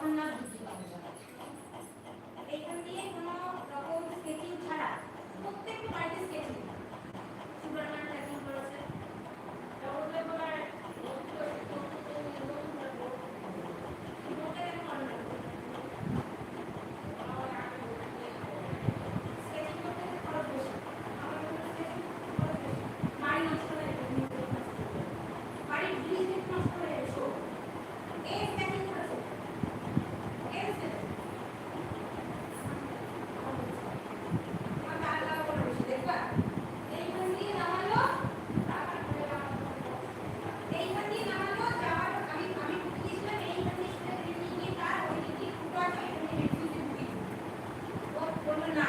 পারবে பொண்ணுனா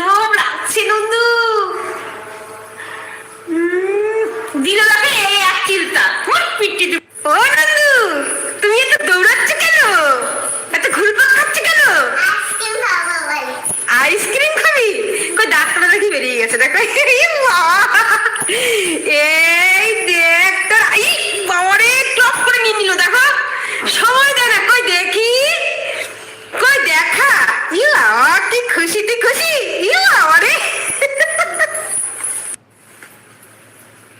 কিলো লাগছে নন্দু। দিল তাকে এক চিন্তা। ও নন্দু তুমি এত দৌড়াচ্ছ কেন এত ঘুরপাক খাচ্ছ কেন আইসক্রিম খাবি কই দাঁতটা দেখি বেরিয়ে গেছে দেখো এই বাবা! এই দেখ তোর এই বাবারে টপ করে নিয়ে নিল দেখো সময় দেয় না কই দেখি কই দেখা ইউ বাবা কি খুশি তুই খুশি ইউ বাবারে ওরে বাবা, ওরে বাবা।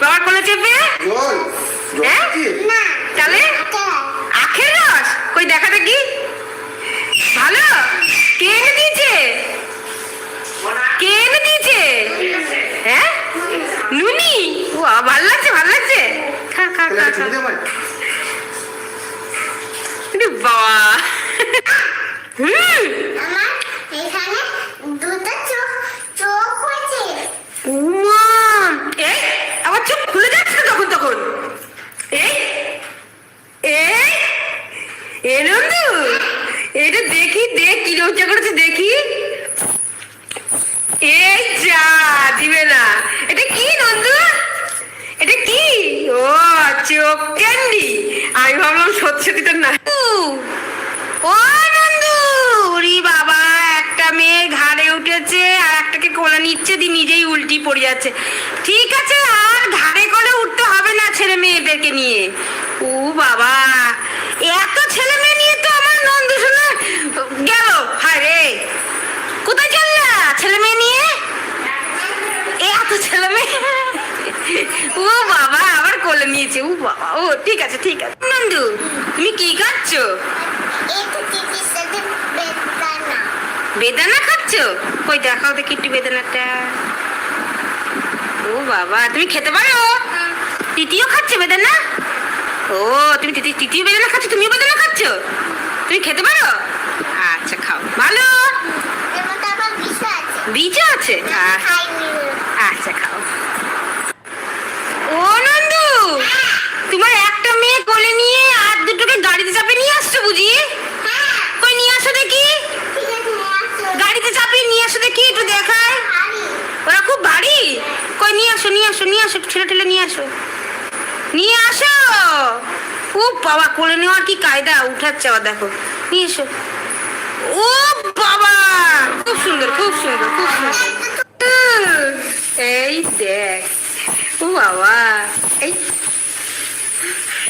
বাবার কোলে চেপে? জল হ্যাঁ? তাহলে আখের রস? কই দেখা দেখি। ভালো? কে এনে দিয়েছে? কে এনে দিয়েছে? হ্যাঁ? নুনি? ও ভালো লাগছে ভালো লাগছে। খা খা তাহলে খা। বাবা। হুম। এখানে দুটো চোখ হয়েছে উমা এই আবার চোখ খুলে যাচ্ছে তখন তখন এই এই এ নন্দু এটা দেখি, দেখ, কি রোজা করেছে, দেখি। এই যা, দিবে না। এটা কি, নন্দু? এটা কি? ও, চোখ ক্যান্ডি। আমি ভাবলাম সত্যি সত্যি না। ও, নন্দু! ওরে বাবা, একটা মেয়ে ঘাড়ে উঠেছে, আর একটাকে কোলে নিচ্ছে দি নিজেই উল্টি পড়ে যাচ্ছে। ঠিক আছে, আর ঘাড়ে করে উঠতে হবে না ছেলে মেয়েদেরকে নিয়ে। ও বাবা, এত ছেলে মেয়ে নিয়ে তো আমার নন্দু শোনা গেল হায় রে কোথায় চললা ছেলে মেয়ে নিয়ে এ এত ছেলে মেয়ে ও বাবা আবার কোলে নিয়েছে ও বাবা। ও ঠিক আছে ঠিক আছে। নন্দু তুমি কি খাচ্ছ? বেদানা খাচ্ছ? কই দেখাও দেখি একটু বেদানাটা। ও বাবা তুমি খেতে পারো? তিতিও খাচ্ছে বেদানা? ও তুমি তিতি তিতিও বেদানা খাচ্ছ? তুমিও বেদানা খাচ্ছ? তুমি খেতে পারো? আচ্ছা খাও। ভালো? বীজ আছে। আচ্ছা খাও ও নন্দু তোমার একটা মেয়ে কোলে নিয়ে আর দুটোকে গাড়িতে চাপে হ্যাঁ কই নিয়ে আসো দেখি। গাড়িতে চাপিয়ে নিয়ে আসো দেখি, একটু দেখায় ওরা খুব ভারী। কই নিয়ে আসো নিয়ে আসো নিয়ে আসো, একটু ঠেলে নিয়ে আসো। নিয়ে আসো। ও বাবা, কোলে নেওয়ার কি কায়দা? উঠাচ্ছে আবার দেখো। নিয়ে এসো। ও বাবা! খুব সুন্দর খুব সুন্দর খুব সুন্দর। এই দেখ। ও বাবা, এই।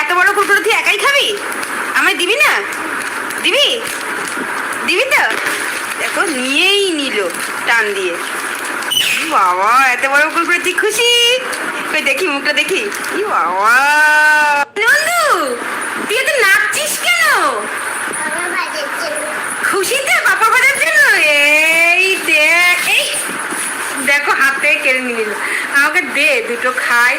এত বড় কুকুর তুই একাই খাবি? আমায় দিবি না? দিবি? দিবি তো? দেখো, নিয়েই নিল টান দিয়ে। বাবা, এত বড় কুকুর তুই খুশি? কই, দেখি, মুখটা দেখি। ই বাবা। নন্দু তুই এত নাচছিস কেন? খুশিতে বাবা ভাজার জন্য? এই দেখ দেখো, হাতে কেড়ে নিল। আমাকে দে, দুটো খাই।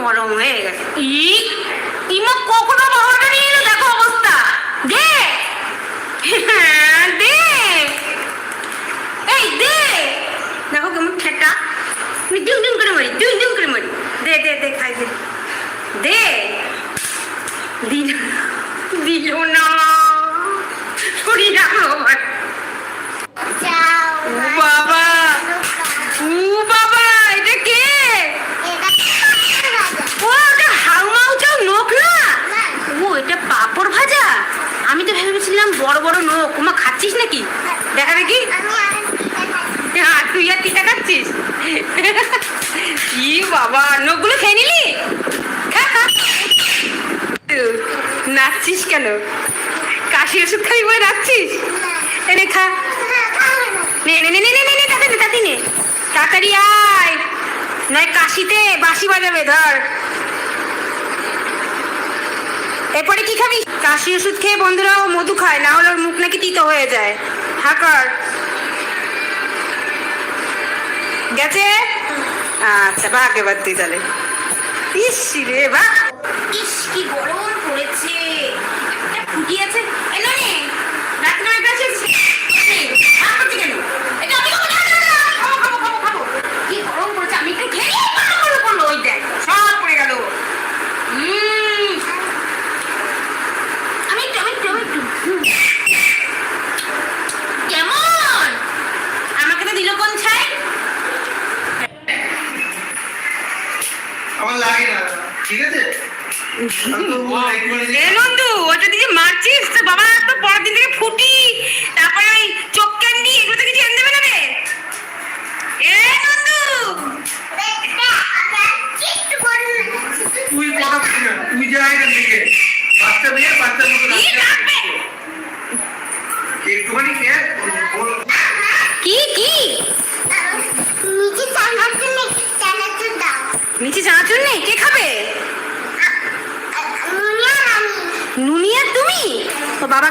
নরম হয়ে গেছে। ইমা কখনো বাবাটা নিয়ে এলো? দেখো অবস্থা। দে। হ্যাঁ, দে। এই দে। দেখো কেমন ঠেটা আমি ডিম ডিম করে মরি ডিম ডিম করে মরি। দে দে দে খাই দে। দে। দিল দিল না সরিয়ে রাখল আবার ও বাবা ও বাবা এটা কে ও ওটা হাউমাউ চাও নোক না ও এটা পাপড় ভাজা আমি তো ভেবেছিলাম বড় বড় নোক ওমা খাচ্ছিস নাকি দেখা দেখি হ্যাঁ তুই আর টিকা খাচ্ছিস ই বাবা নোকগুলো খেয়ে নিলি? নাচছিস কেন? কাশি ওষুধ খাবি বলে নাচছিস? এনে খা। নে নে নে নে নে নে তাড়াতাড়ি আয়। নয় কাশিতে বাঁশি বাজাবে, ধর। এরপরে কি খাবি? কাশি ওষুধ খেয়ে বন্ধুরা ও মধু খায়, না হলে ওর মুখ নাকি তিতো হয়ে যায়। হাকার। গেছে? আচ্ছা বাঘ এবার তুই তাহলে। ইস রে বাঘ ইস কি গরম পড়েছে একটা ফুটি আছে এ ননি রাত্রে আমার কাছে ভাত করছি কেন এটা আমি খাব না, না, না, আমি খাব খাব খাব খাব কি গরম পড়েছে আমি একটু খেয়ে নিই, পড়ল, পড়ল, পড়ল, ওই দেখ সব পড়ে গেল উম, আমি একটু আমি একটু আমি একটু হুম। কেমন আমাকে তো দিল কোন ছাই আমার লাগে না ঠিক আছে? নন্দু ওটা দিয়ে মারছিস তো বাবা তো পরের দিন থেকে ফুটি। তারপরে ওই চোখ ক্যান্ডি এগুলো তো কিছু এনে দেবে না রে এ নন্দু। তুই কথা তুই যা এখান থেকে বাচ্চা মেয়ে বাচ্চার মতো কি রাস্তায় রাখবে? একটুখানি খেয়ে বল। কি কি নিচে চানাচুর নেই, চানাচুর দাও। নিচে চানাচুর নেই কে খাবে নুনি আর আমি। নুনি আর তুমি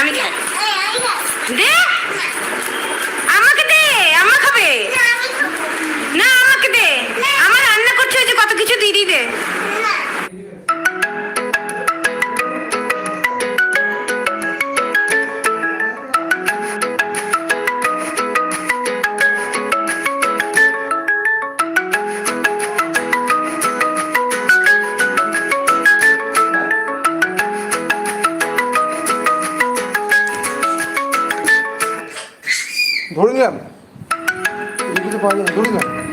আমি খাই এই, আমি খাই। দে ধরে নিলাম। কিছু পাওয়া যায় ধরে নিলাম।